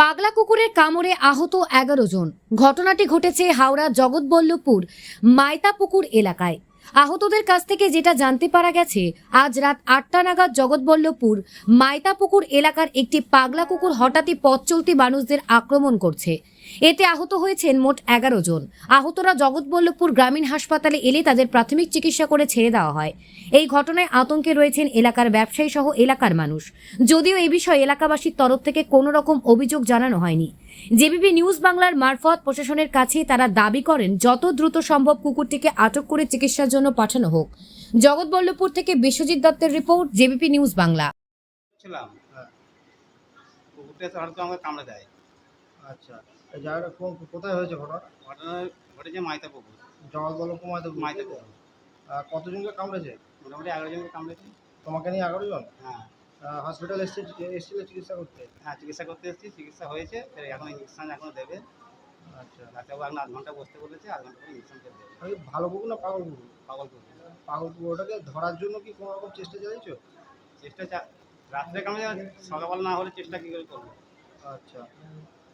পাগলা কুকুরের কামড়ে আহত এগারো জন। ঘটনাটি ঘটেছে হাওড়া জগৎবল্লভপুর মাইতাপুকুর এলাকায়। আহতদের কাছ থেকে যেটা জানতে পারা গেছে, আজ রাত আটটা নাগাদ জগৎবল্লভপুর মাইতাপুকুর এলাকার একটি পাগলা কুকুর হঠাৎই পথ চলতি মানুষদের আক্রমণ করছে। এতে আহত হয়েছেন মোট এগারো জন। আহতরা জগৎবল্লভপুর গ্রামীণ হাসপাতালে এলে তাদের প্রাথমিক চিকিৎসা করে ছেড়ে দেওয়া হয়। এই ঘটনায় আতঙ্কে রয়েছেন এলাকার ব্যবসায়ী সহ এলাকার মানুষ। যদিও এই বিষয়ে এলাকাবাসীর তরফ থেকে কোনো রকম অভিযোগ জানানো হয়নি। জেবিপি নিউজ বাংলার মারফত প্রশাসনের কাছে তারা দাবি করেন, যত দ্রুত সম্ভব কুকুরটিকে আটক করে চিকিৎসার জন্য পাঠানো হোক। জগৎবল্লভপুর থেকে বিশ্বজিৎ দত্তের রিপোর্ট জেবিপি নিউজ বাংলা। ছিলাম হ্যাঁ। কুকুরটা এসে হঠাৎ আমাকে কামড়ে দেয়। আচ্ছা এই কোথায় হয়েছে ঘটনা? ঘটনা ঘটেছে মাইতা পুকুর জগৎবল্লভ কুমার মাইতা পুকুর কতজনকে কামড়েছে? মোটামুটি এগারো জনকে কামড়েছে। তোমাকে নিয়ে এগারো জন? হ্যাঁ। হসপিটাল এসছে এসেছিল চিকিৎসা করতে? হ্যাঁ চিকিৎসা করতে এসেছি চিকিৎসা হয়েছে এখন ইঞ্জেকশন এখনও দেবে। আচ্ছা। ডাক্তারবাবু এখন আধ ঘণ্টা বসতে বলেছে আধ ঘণ্টা পরে ইঞ্জেকশন ওই ভালো কুকুর না পাগল কুকুর পাগল কুকুর পাগল ধরার জন্য কি কোনো রকম চেষ্টা চালিয়েছো? চেষ্টা চা রাত্রে কামড়ে যাবে সকালবেলা না হলে চেষ্টা কী করে করব? আচ্ছা।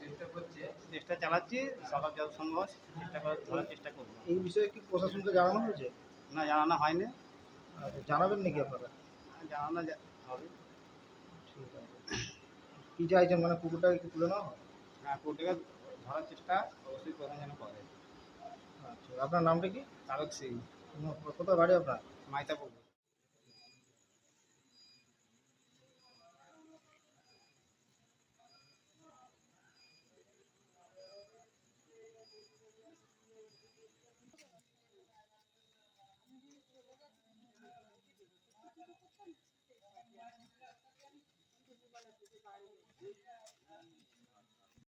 চেষ্টা করছে চেষ্টা চালাচ্ছি সকাল যত সম্ভব চেষ্টা করার ধরার চেষ্টা করব। এই বিষয়ে কি প্রশাসনকে জানানো হয়েছে? না জানানো হয়নি। আচ্ছা জানাবেন নাকি আপনারা? জানানো হবে। ঠিক আছে। কি চাইছেন? মানে কুকুরটাকে কি তুলে নেওয়া? হ্যাঁ কুকুরটাকে ধরার চেষ্টা অবশ্যই প্রধান যেন করে। আচ্ছা আপনার নামটা কি? তারক সিং। কোথাও বাড়ি আপনার? মাইতাপুর।